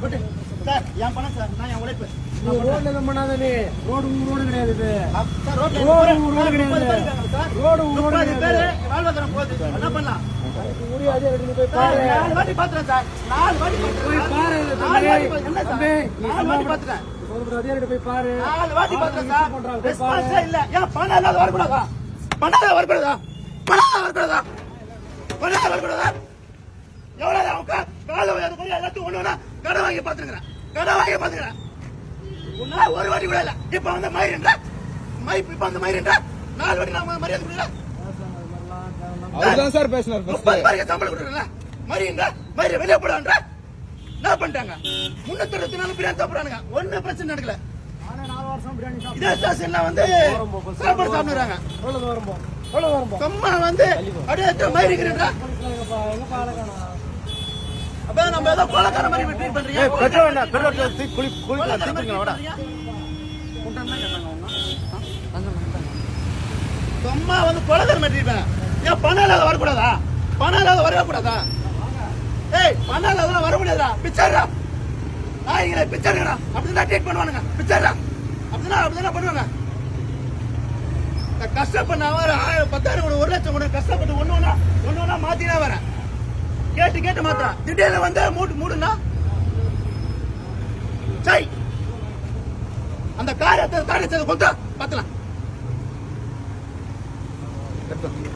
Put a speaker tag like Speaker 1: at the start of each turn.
Speaker 1: நீ ரோட்ல எதுவும் பண்ணாத நீ ரோடு உங்க ரோடு கிடையாது இது
Speaker 2: சார், ரோட்ல
Speaker 1: ரோடு கிடையாது
Speaker 2: இருக்காங்க சார்.
Speaker 1: ரோடு ரோடு கிடையாது
Speaker 2: பேர் வாழ்வாதாரம் போகுது. என்ன பண்ணலாம்? சார், நாலு வாட்டி பார்த்துட்டேன் சார். நாலு வாட்டி
Speaker 1: போய். பாரு
Speaker 2: நாலு வாட்டி என்ன சார்? நாலு வாட்டி
Speaker 1: அதிகாரிகிட்ட போய் பாரு
Speaker 2: நாலு வாட்டி பார்த்துட்டேன் சார். ரெஸ்பான்ஸே இல்ல. ஏன் பணம் இல்லாத வரக்கூடாதா? பணம் வரக்கூடாதா? பணம் வரக்கூடாதா? பணம் வரக்கூடாதா? காலை வையாத மாதிரி எல்லாத்தையும் ஒண்ணு வாங்கி பார்த்துருக்கிறேன். கடன் வாங்கி பார்த்துக்கிறேன். உன்னால ஒரு வாட்டி கூட இல்ல. இப்ப வந்து மயிரின்ற? மை இப்ப வந்து மயிரின்ற? நாலு வாட்டி நான் மரியாதை கொடுக்கல
Speaker 3: அவர்தான் சார் பேசினார்.
Speaker 2: முப்பது பேருக்கு சம்பளம் கொடுக்குறல மரியுங்க மரிய வெளியே போடான்ற? என்ன பண்ணிட்டாங்க? முன்னூத்தி அறுபத்தி நாலு பிரியாணி சாப்பிடுறானுங்க. ஒண்ணு பிரச்சனை நடக்கல.
Speaker 1: நானே நாலு வருஷம் பிரியாணி சாப்பிட்டேன்.
Speaker 2: இதே ஸ்டேஷன்ல வந்து சாப்பாடு சாப்பிடுறாங்க. சும்மா வந்து அப்படியே
Speaker 1: எங்கப்பா எங்கப்பா அழகானா
Speaker 2: அப்ப நம்ம ஏதோ கொலக்கார மாதிரி ட்ரீட் பண்றீங்க?
Speaker 3: பெட்ரோல் வேண்டாம் பெட்ரோல் குளி
Speaker 2: மாதிரி
Speaker 3: தீர்த்துக்கலாம் விட.
Speaker 2: சும்மா வந்து கொலக்கார மாதிரி ட்ரீட் பண்ண. ஏன் பணம் இல்லாத வரக்கூடாதா? பணம் இல்லாத வரக்கூடாதா ஏய் பணம் இல்லாத வர முடியாதா பிச்சாரா நாய்களே பிச்சாருங்கடா அப்படிதான் ட்ரீட் பண்ணுவானுங்க. பிச்சாரா அப்படிதான் அப்படிதான் பண்ணுவாங்க. இந்த கஷ்டப்பட்ட நான் வர ஆயிரம் பத்தாயிரம் கூட ஒரு லட்சம் கூட கஷ்டப்பட்டு ஒண்ணு ஒண்ணா ஒண்ணு ஒண்ணா மாத்தினா வரேன் கேட்டு கேட்டு மாத்திரம் திடீர்னு வந்து மூடு மூடுனா? சரி அந்த காரியத்தை காரியத்தை கொண்டு பார்த்தலாம்